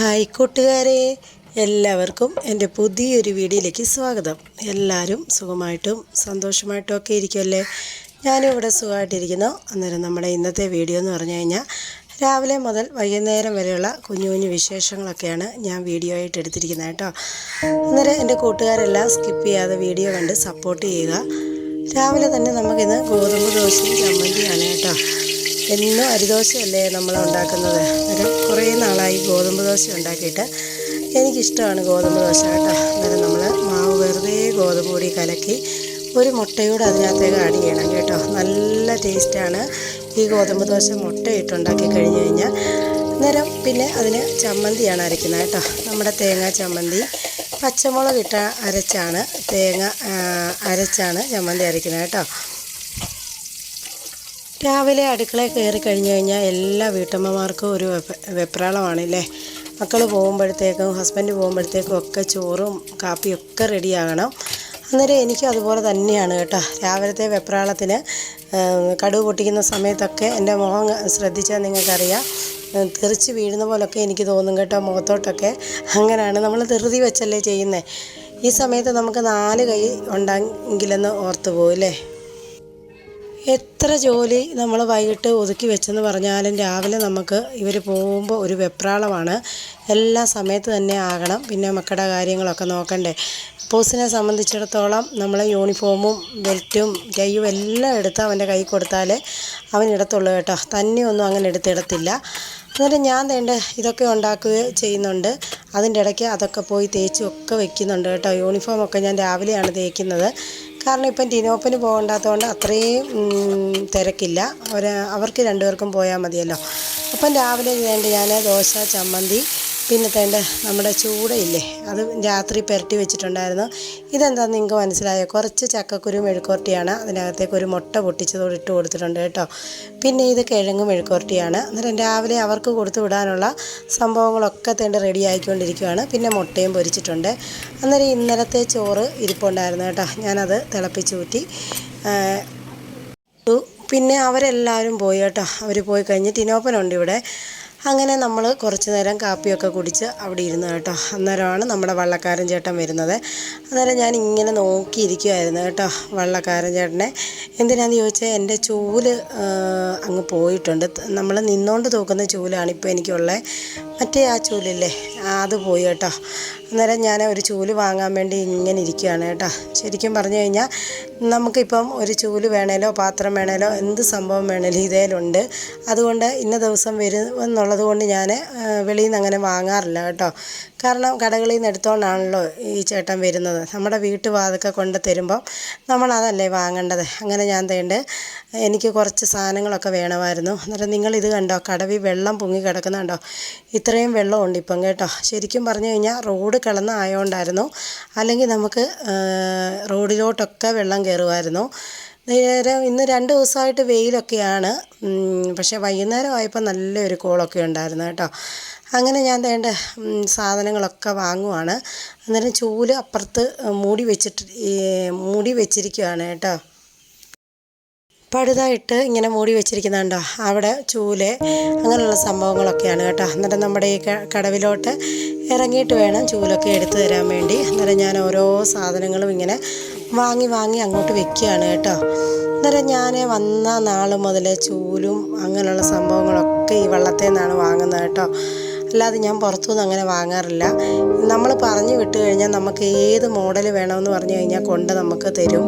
Hi കൂട്ടുകാരെ എല്ലാവർക്കും എന്റെ പുതിയൊരു വീഡിയോയിലേക്ക് സ്വാഗതം. എല്ലാവരും സുഖമായിട്ടും സന്തോഷമായിട്ടും ഒക്കെ ഇരിക്കുമല്ലേ ഞാനും ഇവിടെ സുഖമായിട്ടിരിക്കുന്നു. അന്നേരം നമ്മുടെ ഇന്നത്തെ വീഡിയോ എന്ന് പറഞ്ഞു കഴിഞ്ഞാൽ രാവിലെ മുതൽ വൈകുന്നേരം വരെയുള്ള കുഞ്ഞു കുഞ്ഞു വിശേഷങ്ങളൊക്കെയാണ് ഞാൻ വീഡിയോ ആയിട്ട് എടുത്തിരിക്കുന്നത് കേട്ടോ. അന്നേരം എന്റെ കൂട്ടുകാരെല്ലാം സ്കിപ്പ് ചെയ്യാതെ വീഡിയോ കണ്ട് സപ്പോർട്ട് ചെയ്യുക. രാവിലെ തന്നെ നമുക്കിന്ന് ഗോതമ്പ് ദോശയും ചമ്മന്തിയാണ് കേട്ടോ. എന്നും അരിദോശയല്ലേ നമ്മൾ ഉണ്ടാക്കുന്നത്? ഒരു കുറേ നാളായി ഗോതമ്പ് ദോശ ഉണ്ടാക്കിയിട്ട്. എനിക്കിഷ്ടമാണ് ഗോതമ്പ് ദോശ കേട്ടോ. അന്നേരം നമ്മൾ മാവ് വെറുതെ ഗോതമ്പ് പൊടി കലക്കി ഒരു മുട്ടയോട് അതിനകത്തേക്ക് ആഡ് ചെയ്യണം കേട്ടോ. നല്ല ടേസ്റ്റാണ് ഈ ഗോതമ്പ് ദോശ മുട്ടയിട്ടുണ്ടാക്കി കഴിഞ്ഞ് കഴിഞ്ഞാൽ. അന്നേരം പിന്നെ അതിന് ചമ്മന്തിയാണ് അരയ്ക്കുന്നത് കേട്ടോ. നമ്മുടെ തേങ്ങ ചമ്മന്തി. പച്ചമുളക് ഇട്ട അരച്ചാണ് തേങ്ങ അരച്ചാണ് ചമ്മന്തി അരയ്ക്കുന്നത് കേട്ടോ. രാവിലെ അടുക്കള കയറി കഴിഞ്ഞു കഴിഞ്ഞാൽ എല്ലാ വീട്ടമ്മമാർക്കും ഒരു വെപ വെപ്രാളമാണല്ലേ? മക്കൾ പോകുമ്പോഴത്തേക്കും ഹസ്ബൻഡ് പോകുമ്പോഴത്തേക്കും ഒക്കെ ചോറും കാപ്പിയും ഒക്കെ റെഡിയാകണം അന്നേരം എനിക്കും അതുപോലെ തന്നെയാണ് കേട്ടോ. രാവിലത്തെ വെപ്രാളത്തിന് കടുവ് പൊട്ടിക്കുന്ന സമയത്തൊക്കെ എന്റെ മുഖം ശ്രദ്ധിച്ചാൽ നിങ്ങൾക്കറിയാം. തെറിച്ച് വീഴുന്ന പോലൊക്കെ എനിക്ക് തോന്നും കേട്ടോ മുഖത്തോട്ടൊക്കെ. അങ്ങനെയാണ് നമ്മൾ ധൃതി വെച്ചല്ലേ ചെയ്യുന്നത്. ഈ സമയത്ത് നമുക്ക് നാല് കൈ ഉണ്ടെങ്കിലെന്ന് ഓർത്തു പോകും എത്ര ജോലി നമ്മൾ വൈകിട്ട് ഒതുക്കി വെച്ചെന്ന് പറഞ്ഞാലും രാവിലെ നമുക്ക് ഇവർ പോകുമ്പോൾ ഒരു വെപ്രാളമാണ്. എല്ലാ സമയത്ത് തന്നെ ആകണം. പിന്നെ മക്കളുടെ കാര്യങ്ങളൊക്കെ നോക്കണ്ടേ. പോസിനെ സംബന്ധിച്ചിടത്തോളം നമ്മൾ യൂണിഫോമും ബെൽറ്റും കൈയും എല്ലാം എടുത്ത് അവന്റെ കൈ കൊടുത്താലേ അവൻ ഇടത്തുള്ളൂ കേട്ടോ. തന്നെയൊന്നും അങ്ങനെ എടുത്തിടത്തില്ല എന്നിട്ട് ഞാൻ വേണ്ട ഇതൊക്കെ ഉണ്ടാക്കുകയും ചെയ്യുന്നുണ്ട്. അതിന്റെ ഇടയ്ക്ക് അതൊക്കെ പോയി തേച്ചും ഒക്കെ വെക്കുന്നുണ്ട് കേട്ടോ. യൂണിഫോമൊക്കെ ഞാൻ രാവിലെയാണ് തേക്കുന്നത്. കാരണം ഇപ്പം ടിനോപ്പിന് പോകണ്ടാത്തതുകൊണ്ട് അത്രയും തിരക്കില്ല. അവർ അവർക്ക് രണ്ടുപേർക്കും പോയാൽ മതിയല്ലോ. അപ്പം രാവിലെ വേണ്ട ഞാൻ ദോശ ചമ്മന്തി പിന്നെ തേണ്ട നമ്മുടെ ചൂടയില്ലേ? അത് രാത്രി പുരട്ടി വെച്ചിട്ടുണ്ടായിരുന്നു. ഇതെന്താണെന്ന് നിങ്ങൾക്ക് മനസ്സിലായോ? കുറച്ച് ചക്കക്കുരു മെഴുക്കുവരട്ടിയാണ് അതിനകത്തേക്ക് ഒരു മുട്ട പൊട്ടിച്ചതോട് ഇട്ട് കൊടുത്തിട്ടുണ്ട് കേട്ടോ. പിന്നെ ഇത് കിഴങ്ങ് മെഴുക്കുവരട്ടിയാണ് അന്നേരം രാവിലെ അവർക്ക് കൊടുത്തു വിടാനുള്ള സംഭവങ്ങളൊക്കെ തേണ്ട റെഡി ആയിക്കൊണ്ടിരിക്കുകയാണ് പിന്നെ മുട്ടയും പൊരിച്ചിട്ടുണ്ട്. അന്നേരം ഇന്നലത്തെ ചോറ് ഇരിപ്പുണ്ടായിരുന്നു കേട്ടോ. ഞാനത് തിളപ്പിച്ച് ഊറ്റി ആ, പിന്നെ അവരെല്ലാവരും പോയി കേട്ടോ. അവർ പോയി കഴിഞ്ഞ് ടിനോപ്പനുണ്ട് ഇവിടെ. അങ്ങനെ നമ്മൾ കുറച്ച് നേരം കാപ്പിയൊക്കെ കുടിച്ച് അവിടെ ഇരുന്നു കേട്ടോ. അന്നേരമാണ് നമ്മുടെ വള്ളക്കാരൻ ചേട്ടൻ വരുന്നത്. അന്നേരം ഞാൻ ഇങ്ങനെ നോക്കിയിരിക്കുമായിരുന്നു കേട്ടോ വള്ളക്കാരൻ ചേട്ടനെ. എന്തിനാന്ന് ചോദിച്ചാൽ എന്റെ ചൂൽ അങ്ങ് പോയിട്ടുണ്ട്. നമ്മൾ നിന്നുകൊണ്ട് തൂക്കുന്ന ചൂലാണ് ഇപ്പോൾ എനിക്കുള്ളത് മറ്റേ ആ ചൂലില്ലേ അത് പോയി കേട്ടോ. അന്നേരം ഞാൻ ഒരു ചൂൽ വാങ്ങാൻ വേണ്ടി ഇങ്ങനെ ഇരിക്കുകയാണ് കേട്ടോ. ശരിക്കും പറഞ്ഞു കഴിഞ്ഞാൽ നമുക്കിപ്പം ഒരു ചൂൽ വേണേലോ പാത്രം വേണേലോ എന്ത് സംഭവം വേണേലും ഇതേലുണ്ട്. അതുകൊണ്ട് ഇന്ന ദിവസം വരും എന്നുള്ളത് കൊണ്ട് ഞാൻ വെളിയിൽ നിന്ന് അങ്ങനെ വാങ്ങാറില്ല കേട്ടോ. കാരണം കടകളിൽ നിന്ന് എടുത്തുകൊണ്ടാണല്ലോ ഈ ചേട്ടൻ വരുന്നത്. നമ്മുടെ വീട്ടുവാതൊക്കെ കൊണ്ട് തരുമ്പം നമ്മളതല്ലേ വാങ്ങേണ്ടത്? അങ്ങനെ ഞാൻ തേണ്ട് എനിക്ക് കുറച്ച് സാധനങ്ങളൊക്കെ വേണമായിരുന്നു. അന്നേരം നിങ്ങളിത് കണ്ടോ? കടവി വെള്ളം പൊങ്ങി കിടക്കുന്നുണ്ടോ? ഇത്രയും വെള്ളമുണ്ട് ഇപ്പം കേട്ടോ. ശരിക്കും പറഞ്ഞു കഴിഞ്ഞാൽ റോഡ് കിളന്ന് ആയതുകൊണ്ടായിരുന്നു അല്ലെങ്കിൽ നമുക്ക് റോഡിലോട്ടൊക്കെ വെള്ളം കയറുമായിരുന്നു നേരം ഇന്ന് രണ്ട് ദിവസമായിട്ട് വെയിലൊക്കെയാണ്. പക്ഷേ വൈകുന്നേരം ആയപ്പോൾ നല്ലൊരു കോളൊക്കെ ഉണ്ടായിരുന്നു കേട്ടോ. അങ്ങനെ ഞാൻ വേണ്ട സാധനങ്ങളൊക്കെ വാങ്ങുവാണ്. അന്നേരം ചൂൽ അപ്പുറത്ത് മൂടി വെച്ചിട്ട് മൂടി വെച്ചിരിക്കുകയാണ് കേട്ടോ. പഴുതായിട്ട് ഇങ്ങനെ മൂടി വെച്ചിരിക്കുന്നുണ്ടോ? അവിടെ ചൂൽ അങ്ങനെയുള്ള സംഭവങ്ങളൊക്കെയാണ് കേട്ടോ. അന്നേരം നമ്മുടെ ഈ കടവിലോട്ട് ഇറങ്ങിയിട്ട് വേണം ചൂലൊക്കെ എടുത്തു തരാൻ വേണ്ടി. അന്നേരം ഞാൻ ഓരോ സാധനങ്ങളും ഇങ്ങനെ വാങ്ങി വാങ്ങി അങ്ങോട്ട് വെക്കുകയാണ് കേട്ടോ. അന്നേരം ഞാൻ വന്ന നാൾ മുതൽ ചൂലും അങ്ങനെയുള്ള സംഭവങ്ങളൊക്കെ ഈ വള്ളത്തിൽ നിന്നാണ് വാങ്ങുന്നത് കേട്ടോ. അല്ലാതെ ഞാൻ പുറത്തുനിന്ന് അങ്ങനെ വാങ്ങാറില്ല. നമ്മൾ പറഞ്ഞു വിട്ട് കഴിഞ്ഞാൽ നമുക്ക് ഏത് മോഡൽ വേണമെന്ന് പറഞ്ഞു കഴിഞ്ഞാൽ കൊണ്ട് നമുക്ക് തരും.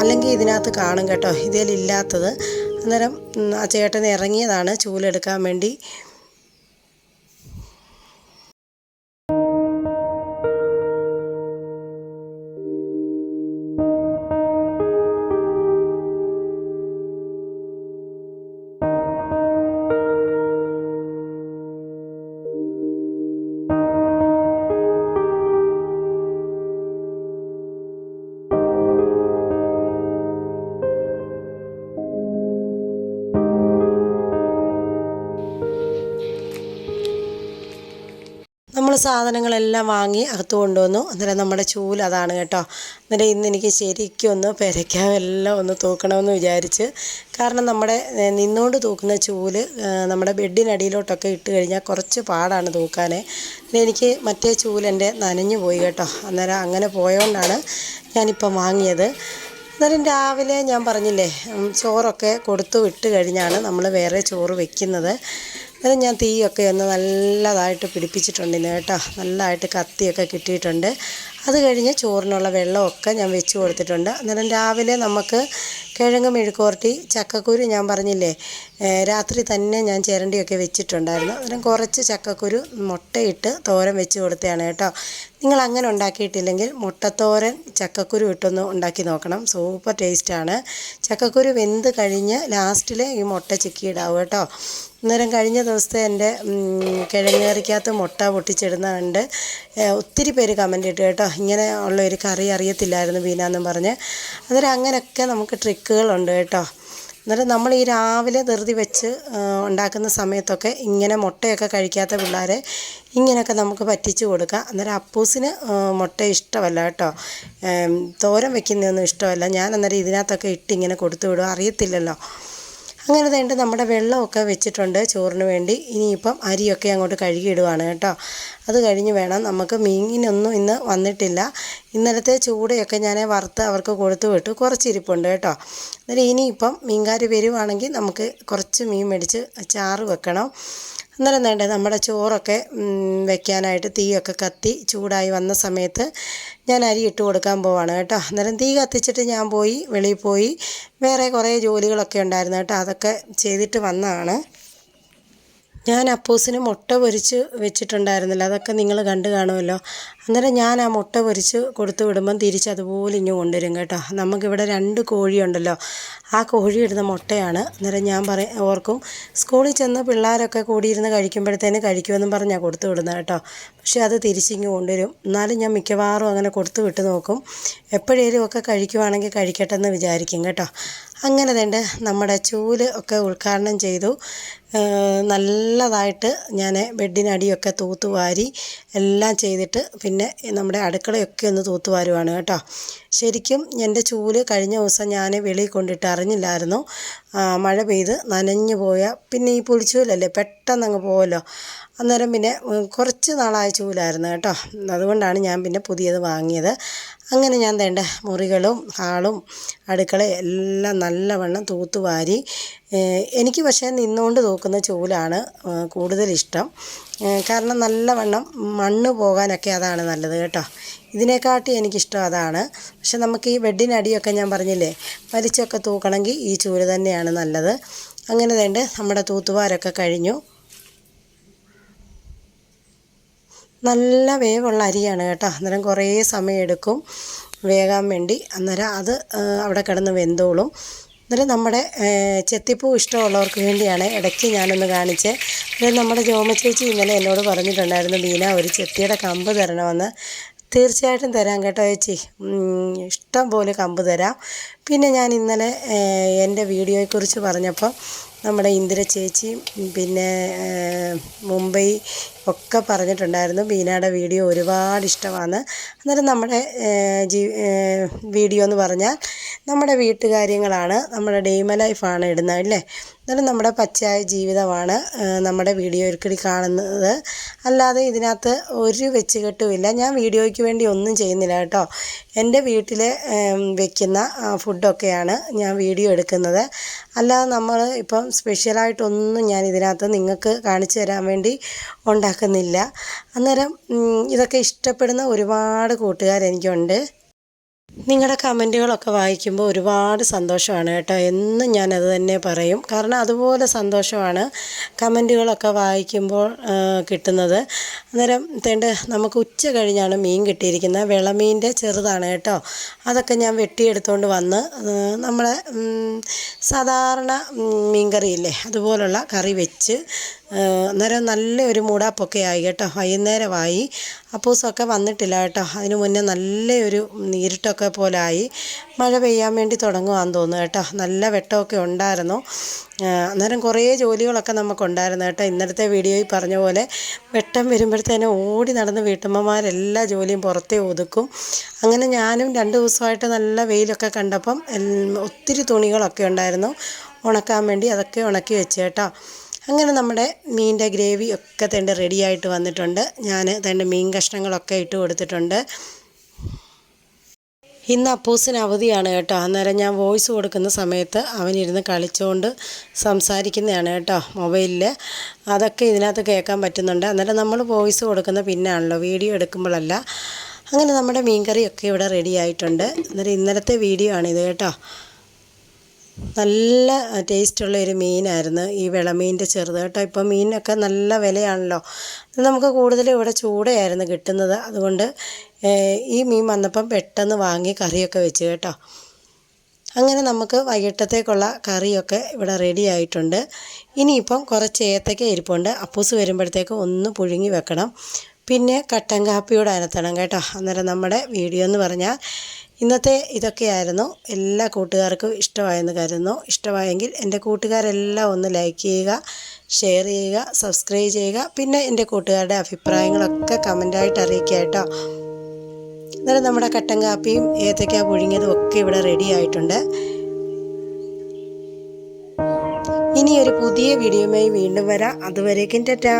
അല്ലെങ്കിൽ ഇതിനകത്ത് കാണും കേട്ടോ ഇതിലില്ലാത്തത്. അന്നേരം ആ ചേട്ടൻ ഇറങ്ങിയതാണ് ചൂലെടുക്കാൻ വേണ്ടി. സാധനങ്ങളെല്ലാം വാങ്ങി അകത്ത് കൊണ്ടുവന്നു. അന്നേരം നമ്മുടെ ചൂൽ അതാണ് കേട്ടോ. അന്നേരം ഇന്ന് എനിക്ക് ശരിക്കും ഒന്ന് പെരയ്ക്കാം എല്ലാം ഒന്ന് തൂക്കണമെന്ന് വിചാരിച്ച്. കാരണം നമ്മുടെ നിന്നുകൊണ്ട് തൂക്കുന്ന ചൂൽ നമ്മുടെ ബെഡിനടിയിലോട്ടൊക്കെ ഇട്ട് കഴിഞ്ഞാൽ കുറച്ച് പാടാണ് തൂക്കാൻ എനിക്ക് മറ്റേ ചൂലെന്റെ നനഞ്ഞു പോയി കേട്ടോ. അന്നേരം അങ്ങനെ പോയോണ്ടാണ് ഞാനിപ്പോൾ വാങ്ങിയത്. അന്നേരം രാവിലെ ഞാൻ പറഞ്ഞില്ലേ ചോറൊക്കെ കൊടുത്തു വിട്ട് കഴിഞ്ഞാണ് നമ്മൾ വേറെ ചോറ് വെക്കുന്നത്. അന്നേരം ഞാൻ തീയൊക്കെ ഒന്ന് നല്ലതായിട്ട് പിടിപ്പിച്ചിട്ടുണ്ട് കേട്ടോ. നല്ലതായിട്ട് കത്തിയൊക്കെ കിട്ടിയിട്ടുണ്ട്. അത് കഴിഞ്ഞ് ചോറിനുള്ള വെള്ളമൊക്കെ ഞാൻ വെച്ച് കൊടുത്തിട്ടുണ്ട്. അന്നേരം രാവിലെ നമുക്ക് കിഴങ്ങ് മെഴുക്കുവരട്ടി ചക്കക്കുരു ഞാൻ പറഞ്ഞില്ലേ രാത്രി തന്നെ ഞാൻ ചിരണ്ടിയൊക്കെ വെച്ചിട്ടുണ്ടായിരുന്നു. അന്നേരം കുറച്ച് ചക്കക്കുരു മുട്ടയിട്ട് തോരൻ വെച്ച് കൊടുത്തതാണ് കേട്ടോ. നിങ്ങൾ അങ്ങനെ ഉണ്ടാക്കിയിട്ടില്ലെങ്കിൽ മുട്ടത്തോരൻ ചക്കക്കുരു ഇട്ടൊന്ന് ഉണ്ടാക്കി നോക്കണം. സൂപ്പർ ടേസ്റ്റാണ്. ചക്കക്കുരു വെന്ത് കഴിഞ്ഞ് ലാസ്റ്റിൽ ഈ മുട്ട ചിക്കിയിടാവും കേട്ടോ. അന്നേരം കഴിഞ്ഞ ദിവസത്തെ എന്റെ കിഴങ്ങ് കറിക്കകത്ത് മുട്ട പൊട്ടിച്ചിടുന്ന കണ്ട് ഒത്തിരി പേര് കമന്റ് ഇട്ടു കേട്ടോ. ഇങ്ങനെ ഉള്ള ഒരു കറി അറിയത്തില്ലായിരുന്നു ബീന എന്നും പറഞ്ഞ്. അന്നേരം അങ്ങനെയൊക്കെ നമുക്ക് ട്രിക്കുകളുണ്ട് കേട്ടോ. എന്നിട്ട് നമ്മൾ ഈ രാവിലെ ധൃതി വെച്ച് ഉണ്ടാക്കുന്ന സമയത്തൊക്കെ ഇങ്ങനെ മുട്ടയൊക്കെ കഴിക്കാത്ത പിള്ളേരെ ഇങ്ങനെയൊക്കെ നമുക്ക് പറ്റിച്ചു കൊടുക്കാം. അന്നേരം അപ്പൂസിന് മുട്ട ഇഷ്ടമല്ല കേട്ടോ. തോരം തോരൻ വെക്കുന്നതൊന്നും ഇഷ്ടമല്ല. ഞാൻ അന്നേരം ഇതിനകത്തൊക്കെ ഇട്ട് ഇങ്ങനെ കൊടുത്തു വിടും. അറിയത്തില്ലല്ലോ. അങ്ങനെ വേണ്ട നമ്മുടെ വെള്ളമൊക്കെ വെച്ചിട്ടുണ്ട് ചോറിന് വേണ്ടി. ഇനിയിപ്പം അരിയൊക്കെ അങ്ങോട്ട് കഴുകിയിടുവാണ് കേട്ടോ. അത് കഴിഞ്ഞ് വേണം നമുക്ക് മീനിനൊന്നും ഇന്ന് വന്നിട്ടില്ല. ഇന്നലത്തെ ചൂടയൊക്കെ ഞാൻ വറുത്ത് അവർക്ക് കൊടുത്തു വിട്ടു. കുറച്ച് ഇരിപ്പുണ്ട് കേട്ടോ. എന്നാലും ഇനിയിപ്പം മീൻകാർ വരുവാണെങ്കിൽ നമുക്ക് കുറച്ച് മീൻ മേടിച്ച് ചാറ് വെക്കണം. അന്നേരം വേണ്ട നമ്മുടെ ചോറൊക്കെ വെക്കാനായിട്ട് തീയൊക്കെ കത്തി ചൂടായി വന്ന സമയത്ത് ഞാൻ അരി ഇട്ട് കൊടുക്കാൻ പോവാണ് കേട്ടോ. അന്നേരം തീ കത്തിച്ചിട്ട് ഞാൻ പോയി വെളിയിൽ പോയി. വേറെ കുറേ ജോലികളൊക്കെ ഉണ്ടായിരുന്നു കേട്ടോ. അതൊക്കെ ചെയ്തിട്ട് വന്നതാണ്. ഞാൻ അപ്പൂസിന് മുട്ട പൊരിച്ച് വെച്ചിട്ടുണ്ടായിരുന്നില്ല. അതൊക്കെ നിങ്ങൾ കണ്ടു കാണുമല്ലോ. അന്നേരം ഞാൻ ആ മുട്ട പൊരിച്ച് കൊടുത്തു വിടുമ്പം തിരിച്ച് അതുപോലെ ഇങ്ങ് കൊണ്ടുവരും കേട്ടോ. നമുക്കിവിടെ രണ്ട് കോഴിയുണ്ടല്ലോ. ആ കോഴി ഇടുന്ന മുട്ടയാണ്. അന്നേരം ഞാൻ പറയും ഓർക്കും സ്കൂളിൽ ചെന്ന് പിള്ളേരൊക്കെ കൂടിയിരുന്ന് കഴിക്കുമ്പോഴത്തേന് കഴിക്കുമെന്നും പറഞ്ഞാൽ കൊടുത്തു വിടുന്നത് കേട്ടോ. പക്ഷേ അത് തിരിച്ചിങ്ങ് കൊണ്ടുവരും. എന്നാലും ഞാൻ മിക്കവാറും അങ്ങനെ കൊടുത്തു വിട്ട് നോക്കും. എപ്പോഴേലും ഒക്കെ കഴിക്കുവാണെങ്കിൽ കഴിക്കട്ടെ എന്ന് വിചാരിക്കും കേട്ടോ. അങ്ങനെ തന്നെ നമ്മുടെ ചൂൽ ഒക്കെ ഉദ്ഘാടനം ചെയ്തു. നല്ലതായിട്ട് ഞാൻ ബെഡിനടിയൊക്കെ തൂത്തുവാരി എല്ലാം ചെയ്തിട്ട് പിന്നെ നമ്മുടെ അടുക്കളയൊക്കെ ഒന്ന് തൂത്തുവാരുവാണ് കേട്ടോ. ശരിക്കും എന്റെ ചൂൽ കഴിഞ്ഞ ദിവസം ഞാൻ വെളിയിൽ കൊണ്ടിട്ട് അറിഞ്ഞില്ലായിരുന്നു. മഴ പെയ്ത് നനഞ്ഞു പോയ പിന്നെ ഈ പുളിച്ചൂലല്ലേ പെട്ടെന്ന് അങ്ങ് പോവല്ലോ. അന്നേരം പിന്നെ കുറച്ച് നാളായ ചൂലായിരുന്നു കേട്ടോ. അതുകൊണ്ടാണ് ഞാൻ പിന്നെ പുതിയത് വാങ്ങിയത്. അങ്ങനെ ഞാൻ തേണ്ട മുറികളും ഹാളും അടുക്കള എല്ലാം നല്ലവണ്ണം തൂത്തുവാരി എനിക്ക് പക്ഷേ നിന്നുകൊണ്ട് തൂക്കുന്ന ചൂലാണ് കൂടുതലിഷ്ടം. കാരണം നല്ലവണ്ണം മണ്ണ് പോകാനൊക്കെ അതാണ് നല്ലത് കേട്ടോ. ഇതിനെക്കാട്ടി എനിക്കിഷ്ടം അതാണ്. പക്ഷെ നമുക്ക് ഈ ബെഡിനടിയൊക്കെ ഞാൻ പറഞ്ഞില്ലേ വലിച്ചൊക്കെ തൂക്കണമെങ്കിൽ ഈ ചൂൽ തന്നെയാണ് നല്ലത്. അങ്ങനെ തേണ്ട നമ്മുടെ തൂത്തുവാരൊക്കെ കഴിഞ്ഞു. നല്ല വേവുള്ള അരിയാണ് കേട്ടോ. അന്നേരം കുറേ സമയം എടുക്കും വേകാൻ വേണ്ടി. അന്നേരം അത് അവിടെ കിടന്ന് വെന്തോളും. അന്നേരം നമ്മുടെ ചെത്തിപ്പൂ ഇഷ്ടമുള്ളവർക്ക് വേണ്ടിയാണ് ഇടയ്ക്ക് ഞാനൊന്ന് കാണിച്ചേ. അന്നേരം നമ്മുടെ ജോമച്ചേച്ചി ചേച്ചി ഇന്നലെ എന്നോട് പറഞ്ഞിട്ടുണ്ടായിരുന്നു ബീന ഒരു ചെത്തിയുടെ കമ്പ് തരണമെന്ന്. തീർച്ചയായിട്ടും തരാം കേട്ടോ ചേച്ചി. ഇഷ്ടം പോലെ കമ്പ് തരാം. പിന്നെ ഞാൻ ഇന്നലെ എന്റെ വീഡിയോയെക്കുറിച്ച് പറഞ്ഞപ്പോൾ നമ്മുടെ ഇന്ദിര ചേച്ചിയും പിന്നെ മുംബൈ ഒക്കെ പറഞ്ഞിട്ടുണ്ടായിരുന്നു. ബീനയുടെ വീഡിയോ ഒരുപാട് ഇഷ്ടമാണ്. അന്നേരം നമ്മുടെ ജീ വീഡിയോ എന്ന് പറഞ്ഞാൽ നമ്മുടെ വീട്ടുകാര്യങ്ങളാണ്. നമ്മുടെ ഡെയ്മ ലൈഫാണ് ഇടുന്നത് അല്ലേ? അന്നേരം നമ്മുടെ പച്ചയായ ജീവിതമാണ് നമ്മുടെ വീഡിയോ കൂടി കാണുന്നത്. അല്ലാതെ ഇതിനകത്ത് ഒരു വെച്ചുകെട്ടുമില്ല. ഞാൻ വീഡിയോയ്ക്ക് വേണ്ടി ഒന്നും ചെയ്യുന്നില്ല കേട്ടോ. എന്റെ വീട്ടിൽ വെക്കുന്ന ഫുഡൊക്കെയാണ് ഞാൻ വീഡിയോ എടുക്കുന്നത്. അല്ലാതെ നമ്മൾ ഇപ്പം സ്പെഷ്യലായിട്ടൊന്നും ഞാൻ ഇതിനകത്ത് നിങ്ങൾക്ക് കാണിച്ചു തരാൻ വേണ്ടി ഉണ്ടാക്കുന്നില്ല. അന്നേരം ഇതൊക്കെ ഇഷ്ടപ്പെടുന്ന ഒരുപാട് കൂട്ടുകാർ എനിക്കുണ്ട് നിങ്ങളുടെ കമന്റുകളൊക്കെ വായിക്കുമ്പോൾ ഒരുപാട് സന്തോഷമാണ് കേട്ടോ. എന്നും ഞാനത് തന്നെ പറയും. കാരണം അതുപോലെ സന്തോഷമാണ് കമന്റുകളൊക്കെ വായിക്കുമ്പോൾ കിട്ടുന്നത്. അന്നേരം തേണ്ട നമുക്ക് ഉച്ച കഴിഞ്ഞാണ് മീൻ കിട്ടിയിരിക്കുന്നത്. വിളമീന്റെ ചെറുതാണ് കേട്ടോ. അതൊക്കെ ഞാൻ വെട്ടിയെടുത്തുകൊണ്ട് വന്ന് നമ്മളെ സാധാരണ മീൻകറിയില്ലേ മീൻ കറിയില്ലേ അതുപോലുള്ള കറി വെച്ച് അന്നേരം നല്ലൊരു മൂടാപ്പൊക്കെ ആയി കേട്ടോ. വൈകുന്നേരമായി. അപ്പൂസൊക്കെ വന്നിട്ടില്ല കേട്ടോ. അതിനു മുന്നേ നല്ലൊരു നീരിട്ടൊക്കെ പോലായി. മഴ പെയ്യാൻ വേണ്ടി തുടങ്ങുവാന്ന് തോന്നുന്നു കേട്ടോ. നല്ല വെട്ടമൊക്കെ ഉണ്ടായിരുന്നു. അന്നേരം കുറേ ജോലികളൊക്കെ നമുക്കുണ്ടായിരുന്നു കേട്ടോ. ഇന്നലത്തെ വീഡിയോയിൽ പറഞ്ഞ പോലെ വെട്ടം വരുമ്പോഴത്തേനും ഓടി നടന്ന് വീട്ടമ്മമാരെല്ലാ ജോലിയും പുറത്തേ ഒതുക്കും. അങ്ങനെ ഞാനും രണ്ട് ദിവസമായിട്ട് നല്ല വെയിലൊക്കെ കണ്ടപ്പം ഒത്തിരി തുണികളൊക്കെ ഉണ്ടായിരുന്നു. ഉണക്കാൻ വേണ്ടി അതൊക്കെ ഉണക്കി വെച്ച് കേട്ടോ. അങ്ങനെ നമ്മുടെ മീനിന്റെ ഗ്രേവി ഒക്കെ തേണ്ട റെഡിയായിട്ട് വന്നിട്ടുണ്ട്. ഞാൻ തേണ്ട മീൻ കഷ്ണങ്ങളൊക്കെ ഇട്ട് കൊടുത്തിട്ടുണ്ട്. ഇന്ന് അപ്പൂസിന് അവധിയാണ് കേട്ടോ. അന്നേരം ഞാൻ വോയിസ് കൊടുക്കുന്ന സമയത്ത് അവനിരുന്ന് കളിച്ചുകൊണ്ട് സംസാരിക്കുന്നതാണ് കേട്ടോ മൊബൈലിൽ അതൊക്കെ ഇതിനകത്ത് കേൾക്കാൻ പറ്റുന്നുണ്ട്. അന്നേരം നമ്മൾ വോയിസ് കൊടുക്കുന്ന പിന്നാണല്ലോ വീഡിയോ എടുക്കുമ്പോഴല്ല. അങ്ങനെ നമ്മുടെ മീൻകറിയൊക്കെ ഇവിടെ റെഡി ആയിട്ടുണ്ട്. അന്നേരം ഇന്നലത്തെ വീഡിയോ ആണിത് കേട്ടോ. നല്ല ടേസ്റ്റുള്ള ഒരു മീനായിരുന്നു ഈ വിളമീന്റെ ചെറുത് കേട്ടോ. ഇപ്പം മീനൊക്കെ നല്ല വിലയാണല്ലോ. നമുക്ക് കൂടുതലും ഇവിടെ ചൂടയായിരുന്നു കിട്ടുന്നത്. അതുകൊണ്ട് ഈ മീൻ വന്നപ്പം പെട്ടെന്ന് വാങ്ങി കറിയൊക്കെ വെച്ച് കേട്ടോ. അങ്ങനെ നമുക്ക് വൈകിട്ടത്തേക്കുള്ള കറിയൊക്കെ ഇവിടെ റെഡി ആയിട്ടുണ്ട്. ഇനിയിപ്പം കുറച്ച് ഏത്തക്ക ഇരിപ്പുണ്ട്. അപ്പൂസ് വരുമ്പോഴത്തേക്ക് ഒന്ന് പുഴുങ്ങി വെക്കണം. പിന്നെ കട്ടൻ കാപ്പിയോട് അനത്തണം കേട്ടോ. അന്നേരം നമ്മുടെ വീഡിയോ എന്ന് പറഞ്ഞാൽ ഇന്നത്തെ ഇതൊക്കെയായിരുന്നു. എല്ലാ കൂട്ടുകാർക്കും ഇഷ്ടമായെന്ന് കരുതുന്നു. ഇഷ്ടമായെങ്കിൽ എന്റെ കൂട്ടുകാരെല്ലാം ഒന്ന് ലൈക്ക് ചെയ്യുക ഷെയർ ചെയ്യുക സബ്സ്ക്രൈബ് ചെയ്യുക. പിന്നെ എന്റെ കൂട്ടുകാരുടെ അഭിപ്രായങ്ങളൊക്കെ കമന്റായിട്ട് അറിയിക്കുക കേട്ടോ. അന്നേരം നമ്മുടെ കട്ടൻ കാപ്പിയും ഏത്തക്ക പുഴുങ്ങിയതും ഒക്കെ ഇവിടെ റെഡി ആയിട്ടുണ്ട്. ഇനി ഒരു പുതിയ വീഡിയോയുമായി വീണ്ടും വരാം. അതുവരേക്കും ടാറ്റാ.